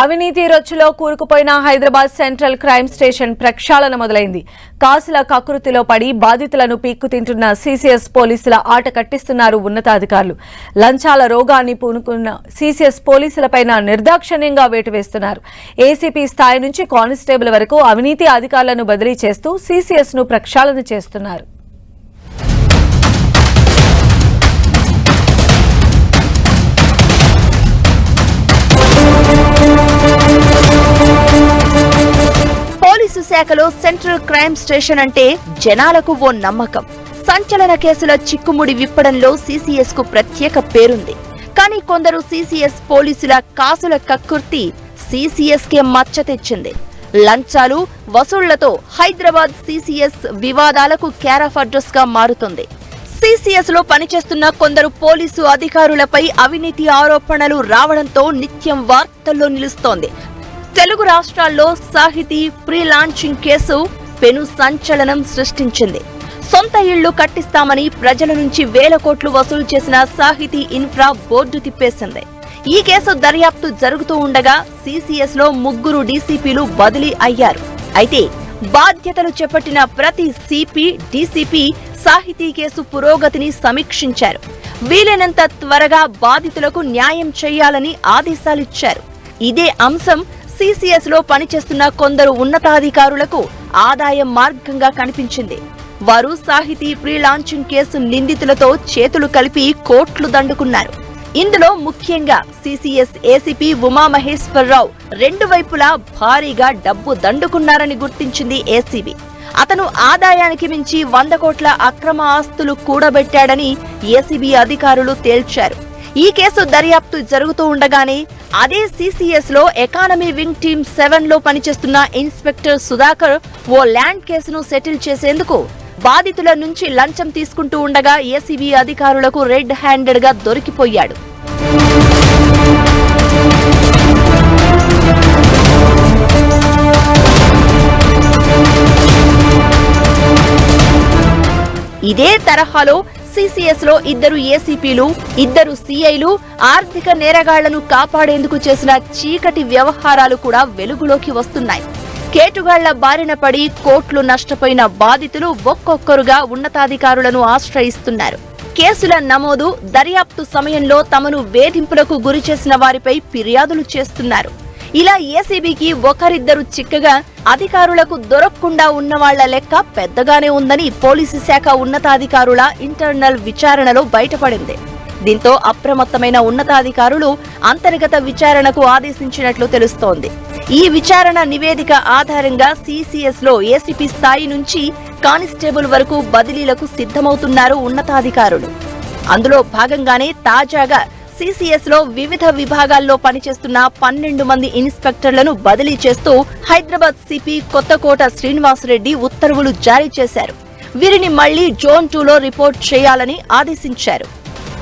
అవినీతి రొచ్చులో కూరుకుపోయిన Hyderabad central crime station ప్రక్షాళన మొదలైంది. కాసుల కకృతిలో పడి బాధితులను పీక్కు తింటున్న సీసీఎస్ పోలీసుల ఆట కట్టిస్తున్నారు ఉన్నతాధికారులు. లంచాల రోగాన్ని పూనుకున్న సీసీఎస్ పోలీసులపైన నిర్దాక్షిణ్యంగా వేటు వేస్తున్నారు ఏసీపీ స్థాయి నుంచి కానిస్టేబుల్ వరకు అవినీతి అధికారులను బదిలీ చేస్తూ సీసీఎస్ను ప్రక్షాళన చేస్తున్నారు. శాఖలో సెంట్రల్ క్రైమ్ స్టేషన్ అంటే జనాలకు ఓ నమ్మకం. సంచలన కేసుల చిక్కుముడి విప్పడంలో సీసీఎస్కు ప్రత్యేక పేరుంది. కానీ కొందరు సీసీఎస్ పోలీసుల కాసుల కక్కుర్తి సీసీఎస్ కే మచ్చ తెచ్చింది. లంచాలు వసూళ్ళతో హైదరాబాద్ సీసీఎస్ వివాదాలకు క్యారాఫ్ అడ్రస్గా మారుతుంది. సీసీఎస్లో పనిచేస్తున్న కొందరు పోలీసు అధికారులపై అవినీతి ఆరోపణలు రావడంతో నిత్యం వార్తల్లో నిలుస్తోంది. తెలుగు రాష్ట్రాల్లో సాహితీ ప్రీ లాంచింగ్ కేసు పెను సంచలనం సృష్టించింది. సొంత ఇళ్ళు కట్టిస్తామని ప్రజల నుంచి వేల కోట్లు వసూలు చేసిన సాహితీ ఇన్ఫ్రా బోర్డు తిప్పేసింది. ఈ కేసు దర్యాప్తు జరుగుతూ ఉండగా సిసిఎస్లో ముగ్గురు డీసీపీలు బదిలీ అయ్యారు. అయితే బాధ్యతలు చేపట్టిన ప్రతి సిపి డీసీపీ సాహితీ కేసు పురోగతిని సమీక్షించారు. వీలైనంత త్వరగా బాధితులకు న్యాయం చేయాలని ఆదేశాలిచ్చారు. ఇదే అంశం సీసీఎస్లో పనిచేస్తున్న కొందరు ఉన్నతాధికారులకు ఆదాయం మార్గంగా కనిపించింది. వారు సాహితీ ప్రీ లాంచింగ్ కేసు నిందితులతో చేతులు కలిపి కోట్లు దండుకున్నారు. ఇందులో ముఖ్యంగా సీసీఎస్ ఏసీపీ ఉమామహేశ్వరరావు రెండు వైపులా భారీగా డబ్బు దండుకున్నారని గుర్తించింది ఏసీబీ. అతను ఆదాయానికి మించి వంద కోట్ల అక్రమ ఆస్తులు కూడబెట్టాడని ఏసీబీ అధికారులు తేల్చారు. ఈ కేసు దర్యాప్తు జరుగుతూ ఉండగానే అదే సిసిఎస్లో ఎకానమీ వింగ్ టీమ్ సెవెన్లో పనిచేస్తున్న ఇన్స్పెక్టర్ సుధాకర్ ఓ ల్యాండ్ కేసును సెటిల్ చేసేందుకు బాధితుల నుంచి లంచం తీసుకుంటూ ఉండగా ఏసీబీ అధికారులకు రెడ్ హ్యాండెడ్గా దొరికిపోయాడు. ఇదే తరహాలో సీసీఎస్లో ఇద్దరు ఏసీపీలు ఇద్దరు సీఐలు ఆర్థిక నేరగాళ్ళను కాపాడేందుకు చేసిన చీకటి వ్యవహారాలు కూడా వెలుగులోకి వస్తున్నాయి. కేటుగాళ్ళ బారిన పడి కోట్లు నష్టపోయిన బాధితులు ఒక్కొక్కరుగా ఉన్నతాధికారులను ఆశ్రయిస్తున్నారు. కేసుల నమోదు దర్యాప్తు సమయంలో తమను వేధింపులకు గురి చేసిన వారిపై ఫిర్యాదులు చేస్తున్నారు. ఇలా ఏసీబీకి ఒకరిద్దరు చిక్కగా అధికారులకు దొరకకుండా ఉన్న వాళ్ళ లెక్క పెద్దగానే ఉందని పోలీసు శాఖ ఉన్నతాధికారుల ఇంటర్నల్ విచారణలో బయటపడింది. దీంతో అప్రమత్తమైన ఉన్నతాధికారులు అంతర్గత విచారణకు ఆదేశించినట్లు తెలుస్తోంది. ఈ విచారణ నివేదిక ఆధారంగా సిసిఎస్లో ఏసీపీ స్థాయి నుంచి కానిస్టేబుల్ వరకు బదిలీలకు సిద్ధమవుతున్నారు ఉన్నతాధికారులు. అందులో భాగంగానే తాజాగా సిసిఎస్లో వివిధ విభాగాల్లో పనిచేస్తున్న పన్నెండు మంది ఇన్స్పెక్టర్లను బదిలీ చేస్తూ హైదరాబాద్ సిపి కొత్తకోట శ్రీనివాసరెడ్డి ఉత్తర్వులు జారీ చేశారు. వీరిని మళ్ళీ జోన్ టూలో రిపోర్ట్ చేయాలని ఆదేశించారు.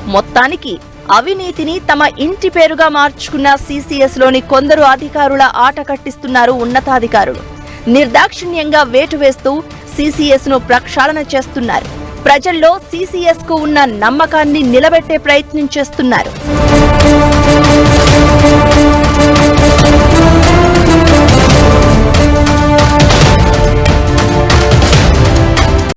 మొత్తానికి అవినీతిని తమ ఇంటి పేరుగా మార్చుకున్న సీసీఎస్లోని కొందరు అధికారుల ఆట కట్టిస్తున్నారు ఉన్నతాధికారులు. నిర్దాక్షిణ్యంగా వేటు వేస్తూ సీసీఎస్ను ప్రక్షాళన చేస్తున్నారు. ప్రజల్లో సీసీఎస్కు ఉన్న నమ్మకాన్ని నిలబెట్టే ప్రయత్నం చేస్తున్నారు.